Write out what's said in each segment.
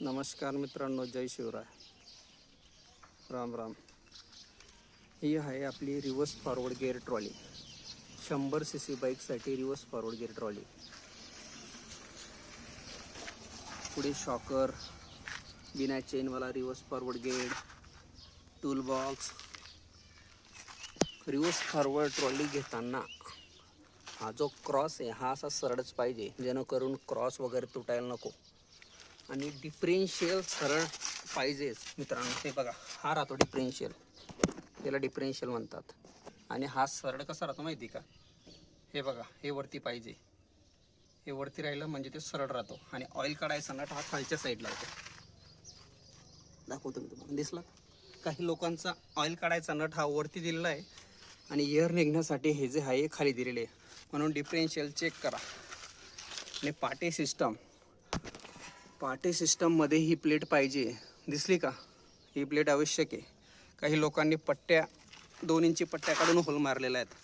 नमस्कार मित्रांनो जय शिवराय. राम राम. ही आहे आपली रिवर्स फॉरवर्ड गिअर ट्रॉली शंभर सी सी बाईकसाठी रिवर्स फॉरवर्ड गिअर ट्रॉली पुढे शॉकर बिना चेनवाला reverse forward gear tool box reverse forward trolley घेताना हा जो क्रॉस आहे हा असा सरळच पाहिजे जेणेकरून क्रॉस वगैरे तुटायला नको. आणि डिफरेन्शियल सरळ पाहिजेच मित्रांनो. हे बघा हा राहतो डिफरेन्शियल त्याला डिफरेन्शियल म्हणतात. आणि हा सरळ कसा राहतो माहिती का? हे बघा हे वरती पाहिजे. हे वरती राहिलं म्हणजे ते सरळ राहतो. आणि ऑइल काढायचा नट हा खालच्या साईडला होतो दाखवतो मी तुम्हाला. दिसला? काही लोकांचा ऑइल काढायचा नट हा वरती दिलेला आहे आणि एअर निघण्यासाठी हे जे आहे हे खाली दिलेले आहे. म्हणून डिफरेन्शियल चेक करा. आणि पाटे सिस्टम पाटे सिस्टममध्ये ही प्लेट पाहिजे. दिसली का? ही प्लेट आवश्यक आहे. काही लोकांनी पट्ट्या दोन इंची पट्ट्या काढून होल मारलेल्या आहेत.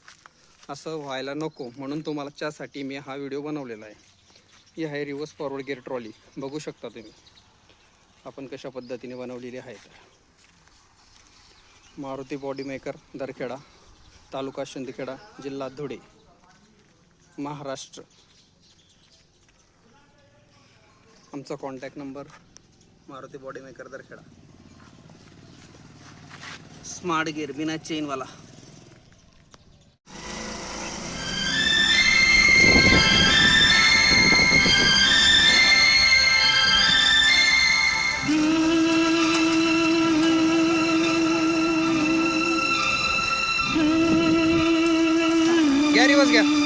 असं व्हायला नको. म्हणून तुम्हाला त्यासाठी मी हा व्हिडिओ बनवलेला आहे. ही आहे रिवर्स फॉरवर्ड गिअर ट्रॉली बघू शकता तुम्ही. आपण कशा पद्धतीने बनवलेली आहे तर. मारुती बॉडी मेकर दरखेडा तालुका शिंदखेडा जिल्हा धुळे महाराष्ट्र. आमचा contact number Maruti body maker Darkheda. Smart gear बिना चेनवाला घ्या रिवर्स घ्या.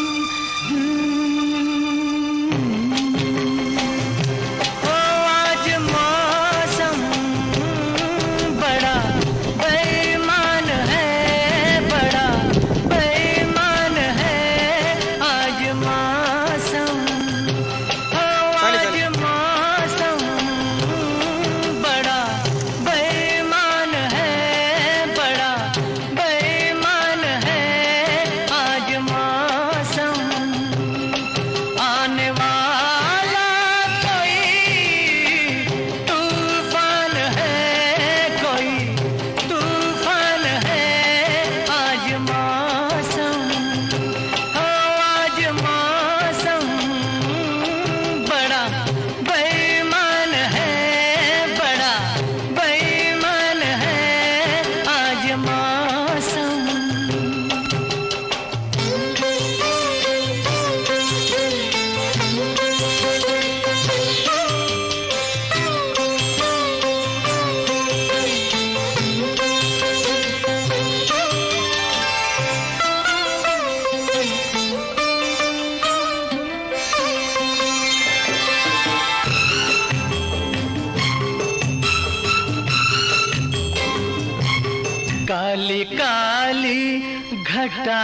काली घटा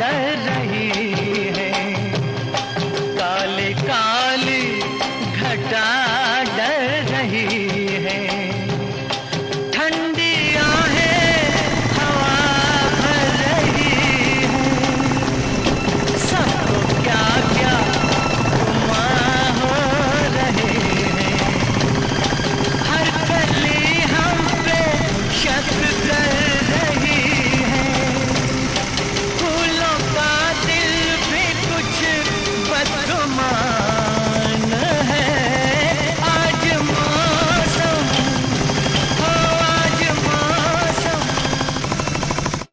डर रही है। काली काली घटा